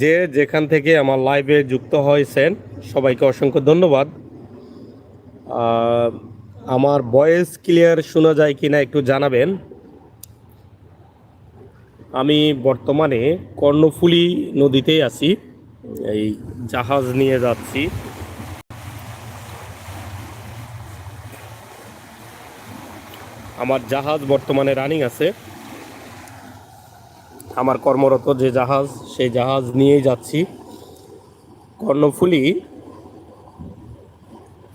যে যেখান থেকে আমার লাইভে যুক্ত হয়েছেন, সবাইকে অসংখ্য ধন্যবাদ। আমার ভয়েস ক্লিয়ার শোনা যায় কিনা একটু জানাবেন। আমি বর্তমানে কর্ণফুলী নদীতেই আছি, এই জাহাজ নিয়ে যাচ্ছি। আমার জাহাজ বর্তমানে রানিং আছে। আমার কর্মরত যে জাহাজ, সেই জাহাজ নিয়েই যাচ্ছি। কর্ণফুলি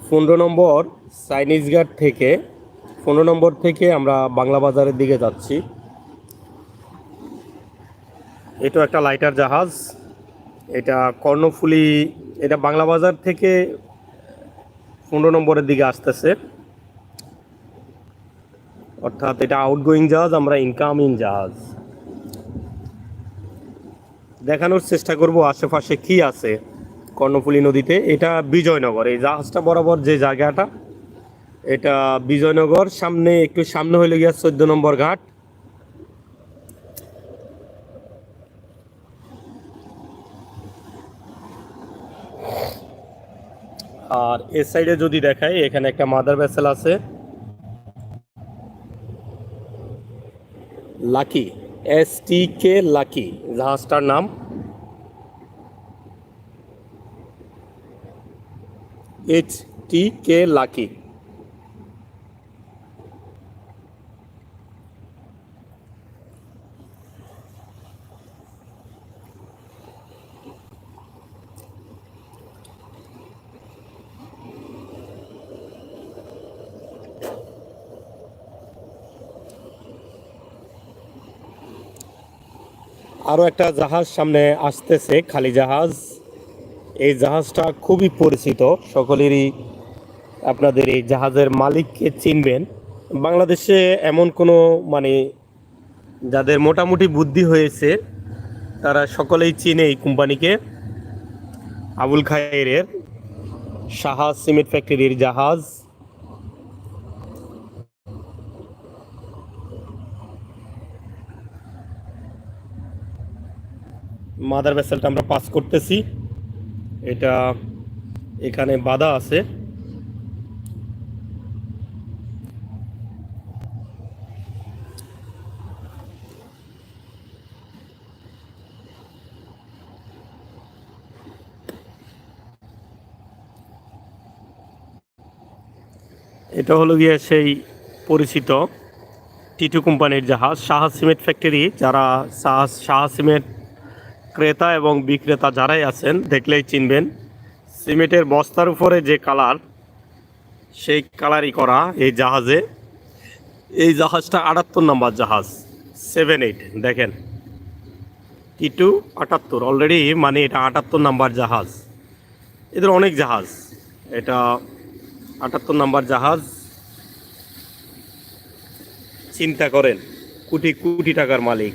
পনেরো নম্বর চাইনিজ ঘাট থেকে, পনেরো নম্বর থেকে আমরা বাংলা বাজারের দিকে যাচ্ছি। এটা একটা লাইটার জাহাজ। এটা কর্ণফুলি, এটা বাংলা বাজার থেকে পনেরো নম্বরের দিকে আসতেছে। অর্থাৎ এটা আউটগোয়িং জাহাজ, আমরা ইনকামিং জাহাজ। দেখানোর চেষ্টা করব আশেপাশে কি আছে কর্ণফুলী নদীতে। এটা বিজয়নগর, এই জাহাজটা বরাবর যে জায়গাটা, এটা বিজয়নগর, সামনে, একটু সামনে হইলে গিয়া চোদ্দ নম্বর ঘাট। আর এ সাইডে যদি দেখাই, এখানে একটা মাদার ভেসেল আছে। Lucky. S T K Lucky জাহাজটার নাম। এইচ টি কে লাকি আরও একটা জাহাজ সামনে আসতেছে, খালি জাহাজ। এই জাহাজটা খুবই পরিচিত, সকলেরই আপনাদের এই জাহাজের মালিককে চিনবেন। বাংলাদেশে এমন কোনো মানে যাদের মোটামুটি বুদ্ধি হয়েছে, তারা সকলেই চিনে এই কোম্পানিকে। আবুল খায়ের সাহা সিমেন্ট ফ্যাক্টরির জাহাজ। মাদার ভেসেলটা আমরা পাস করতেছি। এটা এখানে বাধা আছে। এটা হলো গিয়ে সেই পরিচিত টিটু কোম্পানির জাহাজ, সাহা সিমেন্ট ফ্যাক্টরি। যারা সাহা সাহা সিমেন্ট ক্রেতা এবং বিক্রেতা যারাই আছেন, দেখলেই চিনবেন, সিমেন্টের বস্তার উপরে যে কালার, সেই কালারই করা এই জাহাজে। এই জাহাজটা আটাত্তর নম্বর জাহাজ সেভেন এইট দেখেন। টি টু আটাত্তর অলরেডি মানে এটা আটাত্তর নাম্বার জাহাজ। এদের অনেক জাহাজ। এটা আটাত্তর নাম্বার জাহাজ। চিন্তা করেন, কোটি কোটি টাকার মালিক।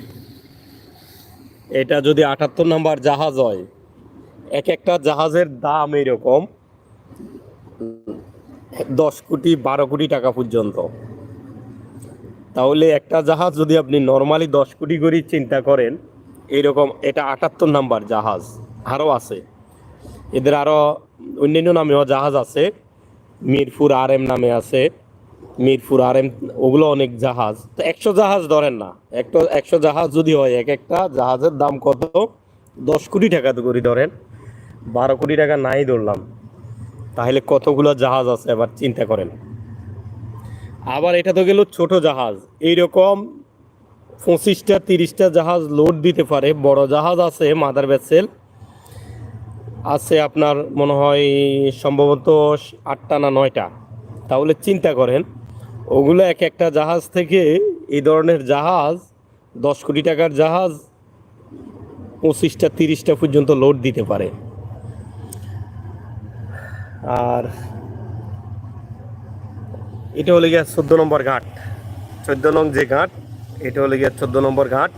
এটা যদি আটাত্তর নাম্বার জাহাজ হয়, এক একটা জাহাজের দাম এরকম দশ কোটি, বারো কোটি টাকা পর্যন্ত। তাহলে একটা জাহাজ যদি আপনি নর্মালি দশ কোটি করে চিন্তা করেন, এইরকম এটা আটাত্তর নাম্বার জাহাজ আরও আছে। এদের আরও অন্যান্য নামেও জাহাজ আছে, মিরপুর আর এম নামে আছে। মিরপুর আর এম ওগুলো অনেক জাহাজ। তো একশো জাহাজ ধরেন না, একটা একশো জাহাজ যদি হয়, এক একটা জাহাজের দাম কত? দশ কোটি টাকা তো করে ধরেন, বারো কোটি টাকা নাই ধরলাম। তাহলে কতগুলো জাহাজ আছে এবার চিন্তা করেন। আবার এটা তো গেল ছোট জাহাজ, এইরকম পঁচিশটা, তিরিশটা জাহাজ লোড দিতে পারে। বড় জাহাজ আছে, মাদার ভেসেল আছে আপনার মনে হয় সম্ভবত আটটা না নয়টা। তাহলে চিন্তা করেন ওগুলো এক একটা জাহাজ থেকে এই ধরনের জাহাজ, দশ কোটি টাকার জাহাজ পঁচিশটা, তিরিশটা পর্যন্ত লোড দিতে পারে। আর এটা হলে গিয়া চোদ্দ নম্বর ঘাট। চোদ্দ নং যে ঘাট, এটা হলে গিয়া চোদ্দ নম্বর ঘাট।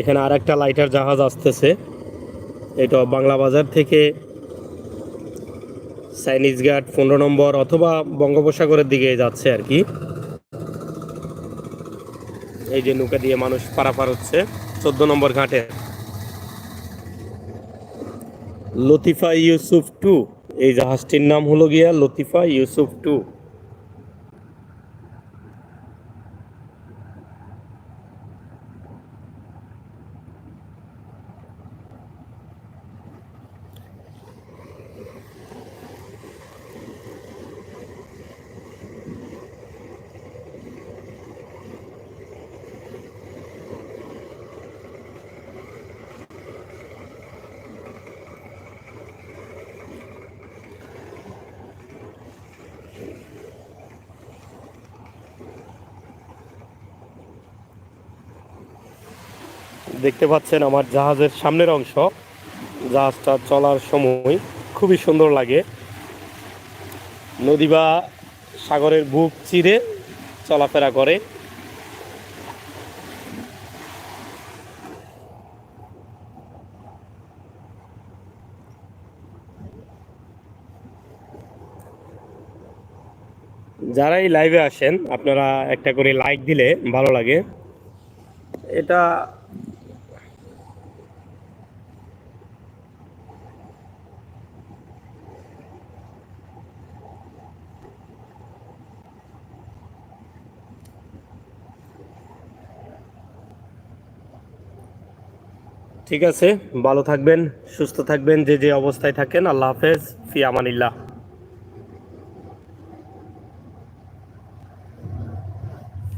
এখানে আর একটা লাইটার জাহাজ আসতেছে। এটা বাংলা বাজার থেকে চাইনিজ ঘাট পনেরো নম্বর অথবা বঙ্গোপসাগরের দিকে যাচ্ছে আর কি। এই যে নৌকা দিয়ে মানুষ পারাপার হচ্ছে, চোদ্দ নম্বর ঘাটে। লতিফা ইউসুফ টু, এই জাহাজটির নাম হলো গিয়া লতিফা ইউসুফ টু। দেখতে পাচ্ছেন আমার জাহাজের সামনের অংশ। জাহাজটা চলার সময় খুবই সুন্দর লাগে। নদী বা সাগরের বুক চিরে চলাফেরা করে। যারা এই লাইভে আসেন, আপনারা একটা করে লাইক দিলে ভালো লাগে। এটা ঠিক আছে ভালো থাকবেন সুস্থ থাকবেন যে যে অবস্থায় থাকেন আল্লাহ হাফেজ ফি আমানিল্লাহ।